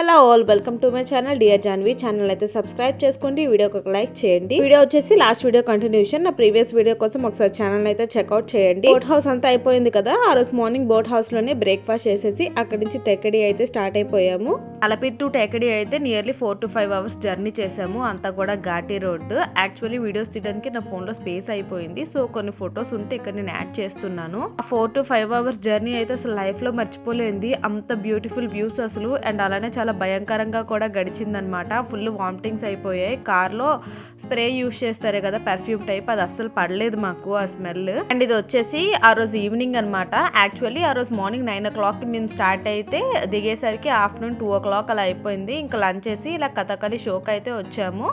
Hello all welcome to my channel. Dear Janvi channel అయితే subscribe చేసుకోండి వీడియోకి ఒక లైక్ చేయండి. వీడియో వచ్చేసి లాస్ట్ వీడియో కంటిన్యూషన్ నా ప్రీవియస్ వీడియో కోసం ఒకసారి ఛానల్ అయితే చెక్అవుట్ చేయండి. బోట్ హౌస్ అంతా అయిపోయింది కదా ఆ రోజు మార్నింగ్ బోట్ హౌస్లోనే బ్రేక్ఫాస్ట్ చేసేసి అక్కడి నుంచి తెక్కడి అయితే స్టార్ట్ అయిపోయాము. అలపిట్ టు టెక్కడి అయితే nearly four to five hours journey చేసాము. అంతా కూడా ఘాటీ రోడ్ యాక్చువల్లీ వీడియోస్ తీయడానికి నా ఫోన్లో స్పేస్ అయిపోయింది. సో కొన్ని ఫొటోస్ ఉంటే ఇక్కడ నేను యాడ్ చేస్తున్నాను. ఆ four to five hours journey అయితే అసలు లైఫ్లో మర్చిపోలేంది అంత బ్యూటిఫుల్ వ్యూస్ అసలు. అండ్ అలానే చాలా భయంకరంగా కూడా గడిచిందనమాట ఫుల్ వామిటింగ్స్ అయిపోయాయి. కార్లో స్ప్రే యూస్ చేస్తారు కదా పెర్ఫ్యూమ్ టైప్ అది అస్సలు పడలేదు మాకు ఆ స్మెల్ అండ్ ఇది వచ్చేసి ఆ రోజు ఈవినింగ్ అనమాట యాక్చువల్లీ ఆ రోజు మార్నింగ్ నైన్ ఓ క్లాక్కి మేము స్టార్ట్ అయితే దిగేసరికి ఆఫ్టర్నూన్ టూ ఓ క్లాక్ అలా అయిపోయింది. ఇంకా లంచ్ చేసి ఇలా కథకళి షోకి అయితే వచ్చాము.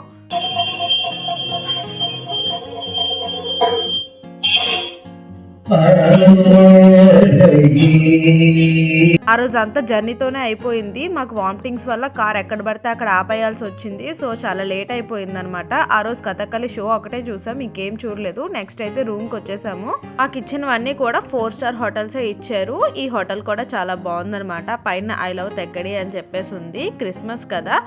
ఆ రోజు అంతా జర్నీతోనే అయిపోయింది. మాకు వామిటింగ్స్ వల్ల కార్ ఎక్కడ పడితే అక్కడ ఆపేయాల్సి వచ్చింది. సో చాలా లేట్ అయిపోయింది అనమాట ఆ రోజు కథకళి షో ఒకటే చూసాం. ఇంకేం చూడలేదు. నెక్స్ట్ అయితే రూమ్కి వచ్చేసాము. మాకు ఇచ్చినవన్నీ కూడా ఫోర్ స్టార్ హోటల్సే ఇచ్చారు. ఈ హోటల్ కూడా చాలా బాగుందనమాట పైన ఐ లవ్ తెక్కడి అని చెప్పేసి ఉంది. క్రిస్మస్ కదా.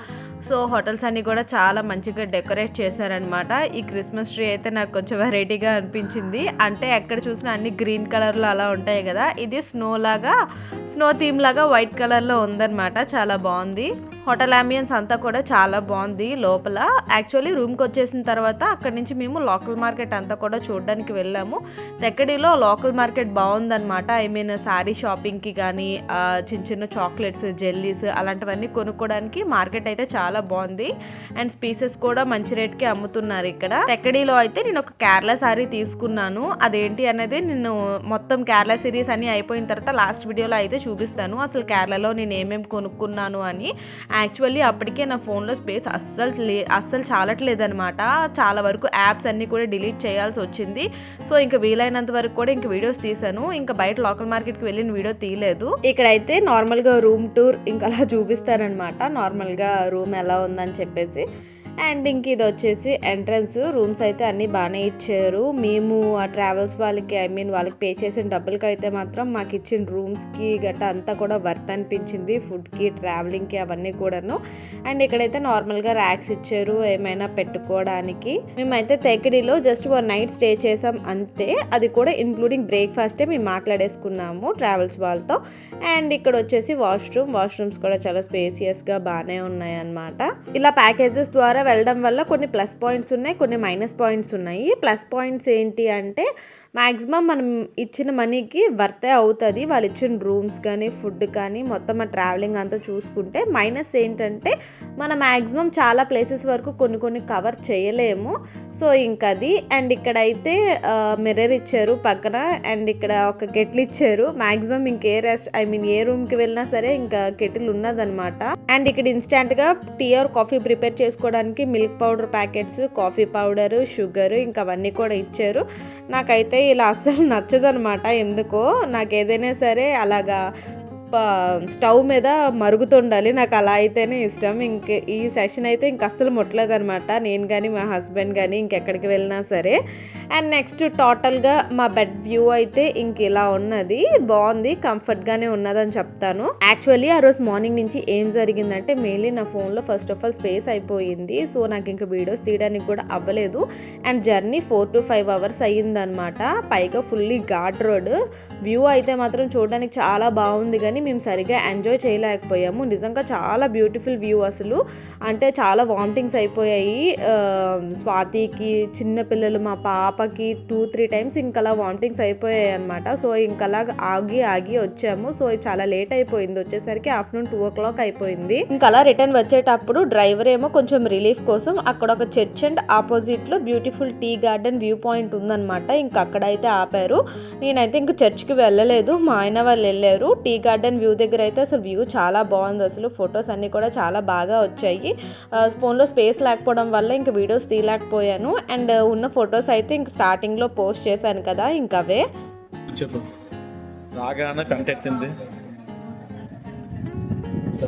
సో హోటల్స్ అన్ని కూడా చాలా మంచిగా డెకరేట్ చేశారనమాట ఈ క్రిస్మస్ ట్రీ అయితే నాకు కొంచెం వెరైటీగా అనిపించింది. అంటే ఎక్కడ చూసినా అన్ని గ్రీన్ కలర్లో అలా ఉంటాయి కదా. ఇది స్నో లాగా స్నో థీమ్ లాగా వైట్ కలర్లో ఉందన్నమాట. చాలా బాగుంది. హోటల్ అంబియన్స్ అంతా కూడా చాలా బాగుంది లోపల. యాక్చువల్లీ రూమ్కి వచ్చేసిన తర్వాత అక్కడి నుంచి మేము లోకల్ మార్కెట్ అంతా కూడా చూడడానికి వెళ్ళాము. తెక్కడిలో లోకల్ మార్కెట్ బాగుందనమాట ఐ మీన్ శారీ షాపింగ్కి కానీ చిన్న చిన్న చాక్లెట్స్ జెల్లీస్ అలాంటివన్నీ కొనుక్కోవడానికి మార్కెట్ అయితే చాలా బాగుంది. అండ్ స్పీసెస్ కూడా మంచి రేట్కి అమ్ముతున్నారు ఇక్కడ. తెక్కడిలో అయితే నేను ఒక కేరళ శారీ తీసుకున్నాను. అదేంటి అనేది నేను మొత్తం కేరళ సిరీస్ అన్ని అయిపోయిన తర్వాత లాస్ట్ వీడియోలో అయితే చూపిస్తాను. అసలు కేరళలో నేను ఏమేమి కొనుక్కున్నాను అని. యాక్చువల్లీ అప్పటికే నా ఫోన్లో స్పేస్ అస్సలు లే అస్సలు చాలట్లేదనమాట చాలా వరకు యాప్స్ అన్నీ కూడా డిలీట్ చేయాల్సి వచ్చింది. సో ఇంకా వీలైనంత వరకు కూడా ఇంకా వీడియోస్ తీసాను ఇంకా బయట లోకల్ మార్కెట్కి వెళ్ళిన వీడియో తీయలేదు. ఇక్కడైతే నార్మల్గా రూమ్ టూర్ ఇంకా అలా చూపిస్తారనమాట నార్మల్గా రూమ్ ఎలా ఉందని చెప్పేసి. అండ్ ఇంక ఇది వచ్చేసి ఎంట్రన్స్. రూమ్స్ అయితే అన్నీ బాగానే ఇచ్చారు. మేము ఆ ట్రావెల్స్ వాళ్ళకి ఐ మీన్ వాళ్ళకి పే చేసిన డబ్బులకి అయితే మాత్రం మాకు ఇచ్చిన రూమ్స్కి గట్రా అంతా కూడా వర్త్ అనిపించింది. ఫుడ్కి ట్రావెలింగ్కి అవన్నీ కూడాను. అండ్ ఇక్కడైతే నార్మల్గా ర్యాక్స్ ఇచ్చారు ఏమైనా పెట్టుకోవడానికి. మేమైతే తెకిడిలో జస్ట్ వన్ నైట్ స్టే చేసాం అంతే. అది కూడా ఇంక్లూడింగ్ బ్రేక్ఫాస్టే మేము మాట్లాడేసుకున్నాము ట్రావెల్స్ వాళ్ళతో. అండ్ ఇక్కడ వచ్చేసి వాష్రూమ్. వాష్రూమ్స్ కూడా చాలా స్పేసియస్గా బాగానే ఉన్నాయి అన్నమాట ఇలా ప్యాకేజెస్ ద్వారా వెళ్ళడం వల్ల కొన్ని ప్లస్ పాయింట్స్ ఉన్నాయి కొన్ని మైనస్ పాయింట్స్ ఉన్నాయి. ప్లస్ పాయింట్స్ ఏంటి అంటే మ్యాక్సిమం మనం ఇచ్చిన మనీకి వర్తే అవుతుంది. వాళ్ళు ఇచ్చిన రూమ్స్ కానీ ఫుడ్ కానీ మొత్తం ఆ ట్రావెలింగ్ అంతా చూసుకుంటే మైనస్ ఏంటంటే మనం మ్యాక్సిమం చాలా ప్లేసెస్ వరకు కొన్ని కొన్ని కవర్ చేయలేము. సో ఇంకది. అది అండ్ ఇక్కడైతే మిర్రర్ ఇచ్చారు పక్కన. అండ్ ఇక్కడ ఒక కెటిల్ ఇచ్చారు. మ్యాక్సిమం ఇంకే రెస్ట్ ఐ మీన్ ఏ రూమ్కి వెళ్ళినా సరే ఇంకా కెటిల్ ఉన్నదన్నమాట అండ్ ఇక్కడ ఇన్స్టాంట్గా టీ ఆర్ కాఫీ ప్రిపేర్ చేసుకోవడానికి milk powder packets coffee powder sugar ఇంకా అవన్నీ కూడా ఇచ్చారు. నాకైతే ఇలా అస్సలు నచ్చదనమాట. ఎందుకో నాకు ఏదైనా సరే అలాగా స్టవ్ మీద మరుగుతుండాలి. నాకు అలా అయితేనే ఇష్టం. ఇంక ఈ సెషన్ అయితే ఇంక అస్సలు ముట్టలేదనమాట నేను కానీ మా హస్బెండ్ కానీ ఇంకెక్కడికి వెళ్ళినా సరే. అండ్ నెక్స్ట్ టోటల్గా మా బెడ్ వ్యూ అయితే ఇంక ఇలా ఉన్నది. బాగుంది. కంఫర్ట్గానే ఉన్నదని చెప్తాను. యాక్చువల్లీ ఆ రోజు మార్నింగ్ నుంచి ఏం జరిగిందంటే మెయిన్లీ నా ఫోన్లో ఫస్ట్ ఆఫ్ ఆల్ స్పేస్ అయిపోయింది. సో నాకు ఇంకా వీడియోస్ తీయడానికి కూడా అవ్వలేదు. And journey four to five hours అయ్యిందనమాట పైగా ఫుల్లీ ఘాట్ రోడ్. వ్యూ అయితే మాత్రం చూడడానికి చాలా బాగుంది. కానీ మేము సరిగా ఎంజాయ్ చేయలేకపోయాము. నిజంగా చాలా బ్యూటిఫుల్ వ్యూ అసలు. అంటే చాలా వామిటింగ్స్ అయిపోయాయి. స్వాతికి చిన్నపిల్లలు మా పాపకి టూ త్రీ టైమ్స్ ఇంకలా వామిటింగ్స్ అయిపోయాయి అనమాట సో ఇంకలా ఆగి ఆగి వచ్చాము. సో చాలా లేట్ అయిపోయింది. వచ్చేసరికి ఆఫ్టర్నూన్ టూ ఓ క్లాక్ అయిపోయింది. ఇంకలా రిటర్న్ వచ్చేటప్పుడు డ్రైవర్ ఏమో కొంచెం రిలీఫ్ కోసం అక్కడ ఒక చర్చ్ అండ్ ఆపోజిట్లో beautiful tea garden view point ఉందన్నమాట. ఇంకా అక్కడైతే ఆపారు. నేనైతే ఇంక చర్చ్కి వెళ్ళలేదు. మా ఆయన వాళ్ళు వెళ్ళారు. టీ గార్డెన్ వ్యూ దగ్గర అయితే అసలు వ్యూ చాలా బాగుంది. అసలు ఫొటోస్ అన్నీ కూడా చాలా బాగా వచ్చాయి. ఫోన్లో స్పేస్ లేకపోవడం వల్ల ఇంక వీడియోస్ తీయలేకపోయాను. అండ్ ఉన్న ఫొటోస్ అయితే ఇంక స్టార్టింగ్లో పోస్ట్ చేశాను కదా ఇంక అవే. చెప్పు. రాగానే కంటెంట్ ఉంది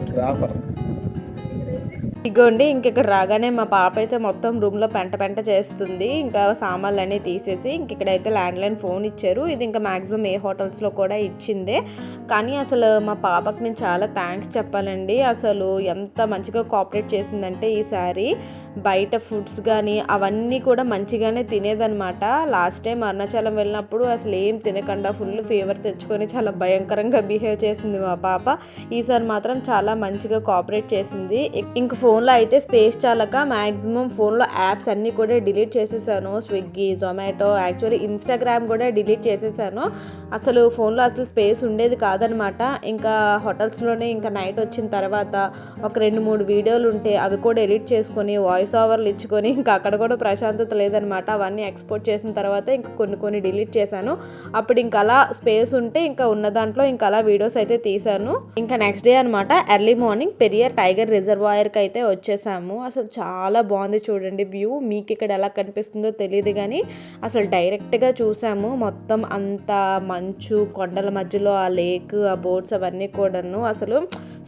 స్క్రాపర్ ఇగోండి ఇంక ఇక్కడ రాగానే మా పాప అయితే మొత్తం రూమ్లో పెంట పెంట చేస్తుంది. ఇంకా సామాన్లు అన్ని తీసేసి ఇంక ఇక్కడైతే ల్యాండ్ లైన్ ఫోన్ ఇచ్చారు. ఇది ఇంకా మాక్సిమం ఏ హోటల్స్లో కూడా ఇచ్చిందే. కానీ అసలు మా పాపకి నేను చాలా థ్యాంక్స్ చెప్పాలండి. అసలు ఎంత మంచిగా కోఆపరేట్ చేసిందంటే ఈసారి బయట ఫుడ్స్ కానీ అవన్నీ కూడా మంచిగానే తినేదనమాట లాస్ట్ టైం అరుణాచలం వెళ్ళినప్పుడు అసలు ఏం తినకుండా ఫుల్ ఫీవర్ తెచ్చుకొని చాలా భయంకరంగా బిహేవ్ చేసింది మా పాప. ఈసారి మాత్రం చాలా మంచిగా కోఆపరేట్ చేసింది. ఇంక ఫోన్లో అయితే స్పేస్ చాలక మ్యాక్సిమం ఫోన్లో యాప్స్ అన్నీ కూడా డిలీట్ చేసేసాను. స్విగ్గీ జొమాటో యాక్చువల్లీ ఇన్స్టాగ్రామ్ కూడా డిలీట్ చేసేసాను. అసలు ఫోన్లో అసలు స్పేస్ ఉండేది కాదనమాట ఇంకా హోటల్స్లోనే ఇంకా నైట్ వచ్చిన తర్వాత ఒక రెండు మూడు వీడియోలు ఉంటే అవి కూడా ఎడిట్ చేసుకొని వాయిస్ ఓవర్లు ఇచ్చుకొని ఇంకా అక్కడ కూడా ప్రశాంతత లేదనమాట. అవన్నీ ఎక్స్పోర్ట్ చేసిన తర్వాత ఇంకా కొన్ని కొన్ని డిలీట్ చేశాను. అప్పుడు ఇంకా అలా స్పేస్ ఉంటే ఇంకా ఉన్న దాంట్లో ఇంకా అలా వీడియోస్ అయితే తీశాను. ఇంకా నెక్స్ట్ డే అనమాట ఎర్లీ మార్నింగ్ పెరియర్ టైగర్ రిజర్వాయర్కి అయితే వచ్చేసాము. అసలు చాలా బాగుంది చూడండి వ్యూ మీకు ఇక్కడ ఎలా కనిపిస్తుందో తెలియదు కానీ అసలు డైరెక్ట్గా చూసాము. మొత్తం అంత మంచు కొండల మధ్యలో ఆ లేక్ ఆ బోట్స్ అవన్నీ కూడాను. అసలు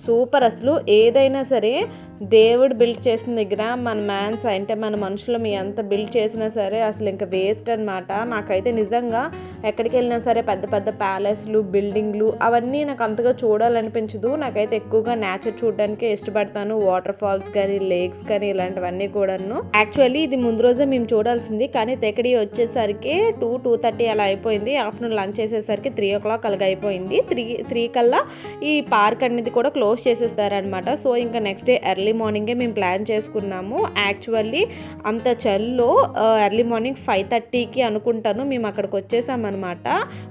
సూపర్. అసలు ఏదైనా సరే దేవుడు బిల్డ్ చేసిన దగ్గర మన మ్యాన్స్ అంటే మన మనుషులు మీ ఎంత బిల్డ్ చేసినా సరే అసలు ఇంకా వేస్ట్ అనమాట నాకైతే నిజంగా ఎక్కడికి వెళ్ళినా సరే పెద్ద పెద్ద ప్యాలెస్లు బిల్డింగ్లు అవన్నీ నాకు అంతగా చూడాలనిపించదు. నాకైతే ఎక్కువగా నేచర్ చూడడానికే ఇష్టపడతాను. వాటర్ ఫాల్స్ కానీ లేక్స్ కానీ ఇలాంటివన్నీ కూడాను. యాక్చువల్లీ ఇది ముందు రోజే మేము చూడాల్సింది కానీ తెకడి వచ్చేసరికి టూ టూ థర్టీ అలా అయిపోయింది. ఆఫ్టర్నూన్ లంచ్ చేసేసరికి త్రీ ఓ క్లాక్ అలాగ అయిపోయింది. త్రీ త్రీ కల్లా ఈ పార్క్ అనేది కూడా క్లోజ్ చేసేస్తారనమాట సో ఇంకా నెక్స్ట్ డే ఎర్లీ మార్నింగే మేము ప్లాన్ చేసుకున్నాము. యాక్చువల్లీ అంత చల్లో ఎర్లీ మార్నింగ్ ఫైవ్ థర్టీకి అనుకుంటాను మేము అక్కడికి వచ్చేసామన్నమాట.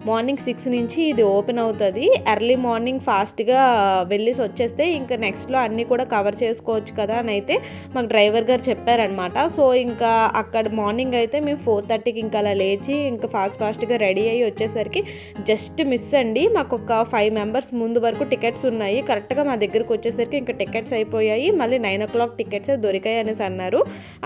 మార్నింగ్ సిక్స్ నుంచి ఇది ఓపెన్ అవుతుంది. ఎర్లీ మార్నింగ్ ఫాస్ట్గా వెళ్ళేసి వచ్చేస్తే ఇంకా నెక్స్ట్లో అన్నీ కూడా కవర్ చేసుకోవచ్చు కదా అని అయితే మాకు డ్రైవర్ గారు చెప్పారనమాట సో ఇంకా అక్కడ మార్నింగ్ అయితే మేము ఫోర్ థర్టీకి ఇంకా అలా లేచి ఇంకా ఫాస్ట్ ఫాస్ట్గా రెడీ అయ్యి వచ్చేసరికి జస్ట్ మిస్ అండి. మాకు ఒక ఫైవ్ మెంబర్స్ ముందు వరకు టికెట్స్ ఉన్నాయి. కరెక్ట్గా మా దగ్గరకు వచ్చేసరికి ఇంకా టికెట్స్ అయిపోయాయి. మళ్ళీ నైన్ ఓ క్లాక్ టికెట్స్ దొరికాయి అనేసి అన్నారు.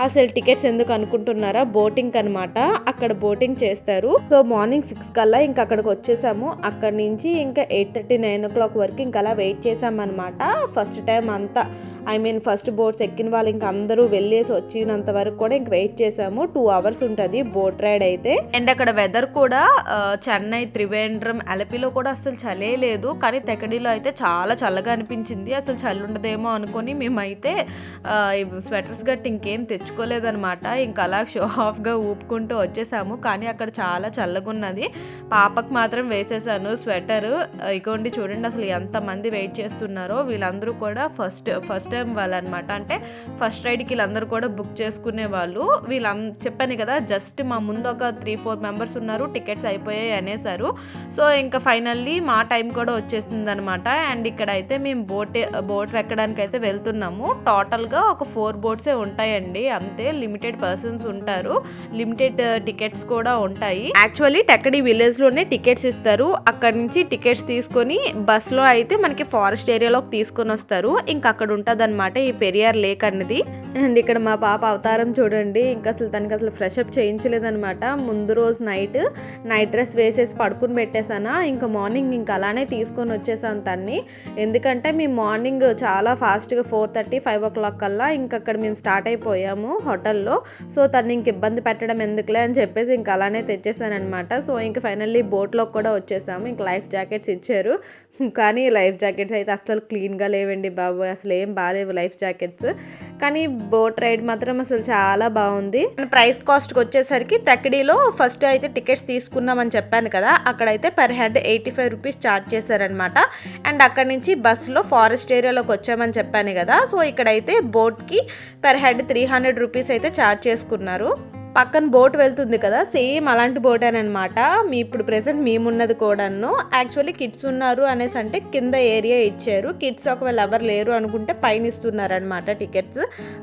అసలు టికెట్స్ ఎందుకు అనుకుంటున్నారా? బోటింగ్ అనమాట అక్కడ బోటింగ్ చేస్తారు. సో మార్నింగ్ సిక్స్ కల్లా ఇంకా అక్కడికి వచ్చేసాము. అక్కడ నుంచి ఇంకా eight thirty nine o'clock వరకు ఇంకా అలా వెయిట్ చేసామన్నమాట. ఫస్ట్ టైం అంతా. ఐ మీన్ ఫస్ట్ బోట్స్ ఎక్కిన వాళ్ళు ఇంకా అందరూ వెళ్ళేసి వచ్చినంత వరకు కూడా ఇంక వెయిట్ చేసాము. టూ అవర్స్ ఉంటుంది బోట్ రైడ్ అయితే. అండ్ అక్కడ వెదర్ కూడా చెన్నై త్రివేంద్రం అలపిలో కూడా అసలు చలే లేదు. కానీ తెకడిలో అయితే చాలా చల్లగా అనిపించింది. అసలు చలి ఉండదేమో అనుకొని మేమైతే స్వెటర్స్ గట్టి ఇంకేం తెచ్చుకోలేదనమాట ఇంకా అలా షో ఆఫ్గా ఊపుకుంటూ వచ్చేసాము. కానీ అక్కడ చాలా చల్లగా ఉన్నది. పాపకు మాత్రం వేసేసాను స్వెటర్ ఇగోండి చూడండి అసలు ఎంతమంది వెయిట్ చేస్తున్నారో. వీళ్ళందరూ కూడా ఫస్ట్ ఫస్ట్ టైం వాళ్ళు అనమాట అంటే ఫస్ట్ రైడ్కి వీళ్ళందరూ కూడా బుక్ చేసుకునే వాళ్ళు. వీళ్ళ చెప్పాను కదా జస్ట్ మా ముందు ఒక త్రీ ఫోర్ మెంబర్స్ ఉన్నారు టికెట్స్ అయిపోయాయి అనేసారు. సో ఇంకా ఫైనల్లీ మా టైం కూడా వచ్చేసింది అనమాట అండ్ ఇక్కడ అయితే మేము బోట్ బోట్ ఎక్కడానికి అయితే వెళ్తున్నాము. టోటల్గా ఒక ఫోర్ బోట్సే ఉంటాయండి. అంతే లిమిటెడ్ పర్సన్స్ ఉంటారు. లిమిటెడ్ టికెట్స్ కూడా ఉంటాయి. యాక్చువల్లీ టెక్కడి విలేజ్లోనే టికెట్స్ ఇస్తారు. అక్కడ నుంచి టికెట్స్ తీసుకొని బస్లో అయితే మనకి ఫారెస్ట్ ఏరియాలోకి తీసుకొని వస్తారు. ఇంకా అక్కడ ఉంటుంది ఈ పెరియార్ లేక్ అన్నది. అండ్ ఇక్కడ మా పాప అవతారం చూడండి ఇంకా అసలు తనకి అసలు ఫ్రెష్ అప్ చేయించలేదనమాట. ముందు రోజు నైట్ నైట్ డ్రెస్ వేసేసి పడుకుని పెట్టేశానా ఇంకా మార్నింగ్ ఇంకా అలానే తీసుకొని వచ్చేసాను తన్ని. ఎందుకంటే మేము మార్నింగ్ చాలా ఫాస్ట్గా four thirty five o'clock కల్లా ఇంకా అక్కడ మేము స్టార్ట్ అయిపోయాము హోటల్లో. సో తను ఇంక ఇబ్బంది పెట్టడం ఎందుకులే అని చెప్పేసి ఇంకా అలానే తెచ్చేసానమాట సో ఇంకా ఫైనల్లీ బోట్లోకి కూడా వచ్చేసాము. ఇంక లైఫ్ జాకెట్స్ ఇచ్చారు. కానీ లైఫ్ జాకెట్స్ అయితే అస్సలు క్లీన్గా లేవండి బాబు. అసలు ఏం బాగాలేవు లైఫ్ జాకెట్స్. కానీ బోట్ రైడ్ మాత్రం అసలు చాలా బాగుంది. ప్రైస్ కాస్ట్కి వచ్చేసరికి తకిడీలో ఫస్ట్ అయితే టికెట్స్ తీసుకున్నామని చెప్పాను కదా అక్కడైతే per head eighty five rupees charge చేశారనమాట అండ్ అక్కడ నుంచి బస్సులో ఫారెస్ట్ ఏరియాలోకి వచ్చామని చెప్పాను కదా సో ఇక్కడైతే బోట్కి per head three hundred rupees అయితే చార్జ్ చేసుకున్నారు. పక్కన బోట్ వెళ్తుంది కదా సేమ్ అలాంటి బోట్ అనమాట. మీ ఇప్పుడు ప్రెసెంట్ మేమున్నది కూడాను. యాక్చువల్లీ కిడ్స్ ఉన్నారు అనేసి అంటే కింద ఏరియా ఇచ్చారు. కిడ్స్ ఒకవేళ ఎవరు లేరు అనుకుంటే పైన ఇస్తున్నారు అనమాట టికెట్స్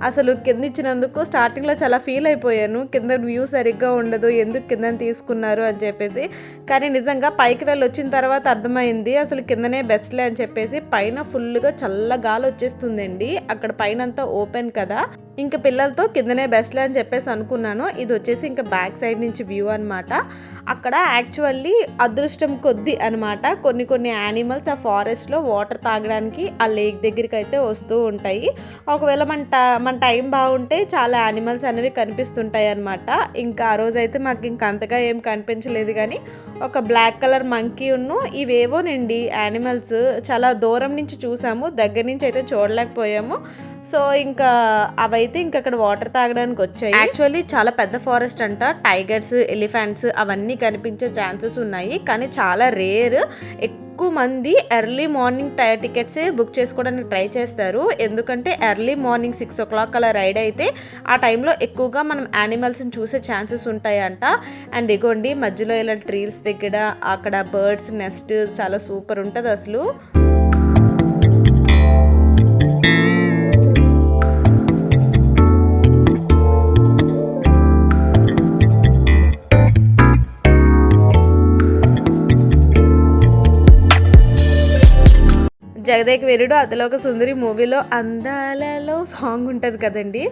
అసలు కింద ఇచ్చినందుకు స్టార్టింగ్లో చాలా ఫీల్ అయిపోయాను. కింద వ్యూ సరిగ్గా ఉండదు ఎందుకు కింద తీసుకున్నారు అని చెప్పేసి. కానీ నిజంగా పైకి వెళ్ళి వచ్చిన తర్వాత అర్థమైంది అసలు కిందనే బెస్ట్లే అని చెప్పేసి. పైన ఫుల్గా చల్ల గాలి వచ్చేస్తుందండి. అక్కడ పైన అంతా ఓపెన్ కదా. ఇంకా పిల్లలతో కిందనే బెస్ట్లే అని చెప్పేసి అనుకున్నాను. ఇది వచ్చేసి ఇంకా బ్యాక్ సైడ్ నుంచి వ్యూ అనమాట అక్కడ యాక్చువల్లీ అదృష్టం కొద్ది అనమాట కొన్ని కొన్ని యానిమల్స్ ఆ ఫారెస్ట్లో వాటర్ తాగడానికి ఆ లేక్ దగ్గరికి అయితే వస్తూ ఉంటాయి. ఒకవేళ మన ట మన టైం బాగుంటే చాలా యానిమల్స్ అనేవి కనిపిస్తుంటాయి అనమాట ఇంకా ఆ రోజు అయితే మాకు ఇంకా అంతగా ఏం కనిపించలేదు కానీ ఒక బ్లాక్ కలర్ మంకీ ఉన్ను ఇవేవోనండి యానిమల్స్ చాలా దూరం నుంచి చూసాము దగ్గర నుంచి అయితే చూడలేకపోయాము. సో ఇంకా అవైతే ఇంకా అక్కడ వాటర్ తాగడానికి వచ్చాయి. యాక్చువల్లీ చాలా పెద్ద ఫారెస్ట్ అంట. టైగర్స్ ఎలిఫెంట్స్ అవన్నీ కనిపించే ఛాన్సెస్ ఉన్నాయి. కానీ చాలా రేర్ ఎక్కువ మంది ఎర్లీ మార్నింగ్ టై టికెట్సే బుక్ చేసుకోవడానికి ట్రై చేస్తారు. ఎందుకంటే early morning six o'clock అలా రైడ్ అయితే ఆ టైంలో ఎక్కువగా మనం యానిమల్స్ని చూసే ఛాన్సెస్ ఉంటాయంట. అండ్ ఇగోండి మధ్యలో ఇలా ట్రీస్ దగ్గర అక్కడ బర్డ్స్ నెస్ట్ చాలా సూపర్ ఉంటుంది అసలు. జగదేక్ వీరుడు ఒక సుందరి మూవీలో అందాలలో సాంగ్ ఉంటుంది కదండి.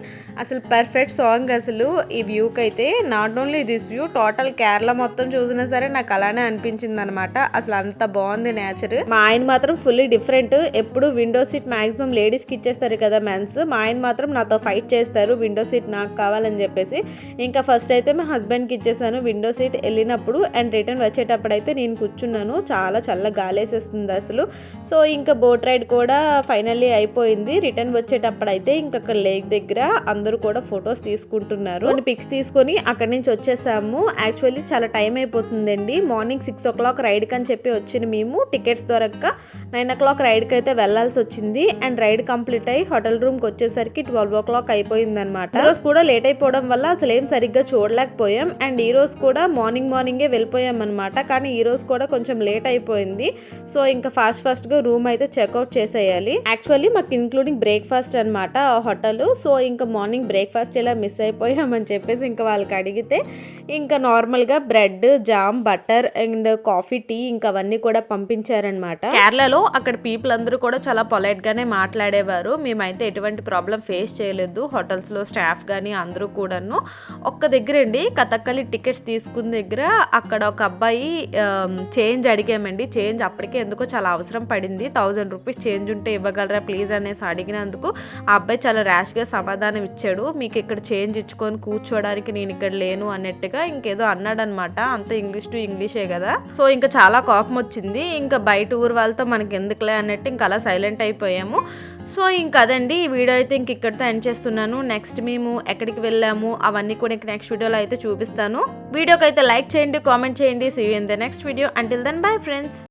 అసలు పర్ఫెక్ట్ సాంగ్ అసలు. ఈ వ్యూకి అయితే not only this view total Kerala మొత్తం చూసినా సరే నాకు అలానే అనిపించింది అనమాట అసలు అంత బాగుంది నేచర్ మా ఆయన మాత్రం ఫుల్లీ డిఫరెంట్ ఎప్పుడు విండో సీట్ మాక్సిమం లేడీస్కి ఇచ్చేస్తారు కదా మెన్స్ మా ఆయన మాత్రం నాతో ఫైట్ చేస్తారు విండో సీట్ నాకు కావాలని చెప్పేసి. ఇంకా ఫస్ట్ అయితే మా హస్బెండ్కి ఇచ్చేసాను విండో సీట్ వెళ్ళినప్పుడు అండ్ రిటర్న్ వచ్చేటప్పుడు అయితే నేను కూర్చున్నాను. చాలా చల్ల గాలేసేస్తుంది అసలు. సో ఇంకా బోట్ రైడ్ కూడా ఫైనల్లీ అయిపోయింది. రిటర్న్ వచ్చేటప్పుడు అయితే ఇంకొక లేక్ దగ్గర అందరూ కూడా ఫొటోస్ తీసుకుంటున్నారు. కొన్ని పిక్స్ తీసుకొని అక్కడి నుంచి వచ్చేసాము. యాక్చువల్లీ చాలా టైం అయిపోతుందండి. మార్నింగ్ సిక్స్ ఓ క్లాక్ రైడ్కి అని చెప్పి వచ్చిన మేము టికెట్స్ దొరక్క నైన్ ఓ క్లాక్ రైడ్కి అయితే వెళ్ళాల్సి వచ్చింది. అండ్ రైడ్ కంప్లీట్ అయ్యి హోటల్ రూమ్కి వచ్చేసరికి ట్వెల్వ్ ఓ క్లాక్ అయిపోయింది అనమాట రోజు కూడా లేట్ అయిపోవడం వల్ల అసలు ఏం సరిగ్గా చూడలేకపోయాం. అండ్ ఈ రోజు కూడా మార్నింగ్ మార్నింగే వెళ్ళిపోయాం అనమాట కానీ ఈ రోజు కూడా కొంచెం లేట్ అయిపోయింది. సో ఇంకా ఫాస్ట్ ఫాస్ట్గా రూమ్ అయితే చెక్అవుట్ చేసేయాలి. యాక్చువల్లీ మాకు ఇంక్లూడింగ్ బ్రేక్ఫాస్ట్ అనమాట ఆ హోటల్. సో ఇంకా మార్నింగ్ బ్రేక్ఫాస్ట్ ఇలా మిస్ అయిపోయామని చెప్పేసి ఇంకా వాళ్ళకి అడిగితే ఇంకా నార్మల్గా bread jam butter and coffee tea ఇంకా అవన్నీ కూడా పంపించారనమాట కేరళలో అక్కడ పీపుల్ అందరూ కూడా చాలా పొలైట్ గానే మాట్లాడేవారు. మేమైతే ఎటువంటి ప్రాబ్లం ఫేస్ చేయలేదు. హోటల్స్లో స్టాఫ్ కానీ అందరూ కూడాను. ఒక్క దగ్గర అండి కథక్కలి టికెట్స్ తీసుకున్న దగ్గర అక్కడ ఒక అబ్బాయి చేంజ్ అడిగామండి. చేంజ్ అప్పటికే ఎందుకో చాలా అవసరం పడింది. థౌజండ్ రూపీస్ చేంజ్ ఉంటే ఇవ్వగలరా ప్లీజ్ అనేసి అడిగినందుకు ఆ అబ్బాయి చాలా ర్యాష్గా సమాధానం ఇచ్చాడు. మీకు ఇక్కడ చేంజ్ ఇచ్చుకొని కూర్చోడానికి నేను ఇక్కడ లేను అన్నట్టుగా ఇంకేదో అన్నాడనమాట. అంత ఇంగ్లీష్ టు ఇంగ్లీషే కదా. సో ఇంకా చాలా కోపం వచ్చింది. ఇంకా బయట ఊరు వాళ్ళతో మనకి ఎందుకులే అన్నట్టు ఇంకా అలా సైలెంట్ అయిపోయాము. సో ఇంకదండి ఈ వీడియో అయితే ఇంక ఇక్కడితో ఎండ్ చేస్తున్నాను. నెక్స్ట్ మేము ఎక్కడికి వెళ్ళాము అవన్నీ కూడా ఇంక నెక్స్ట్ వీడియోలో అయితే చూపిస్తాను. వీడియోకి అయితే లైక్ చేయండి కామెంట్ చేయండి. See in the next video until then bye friends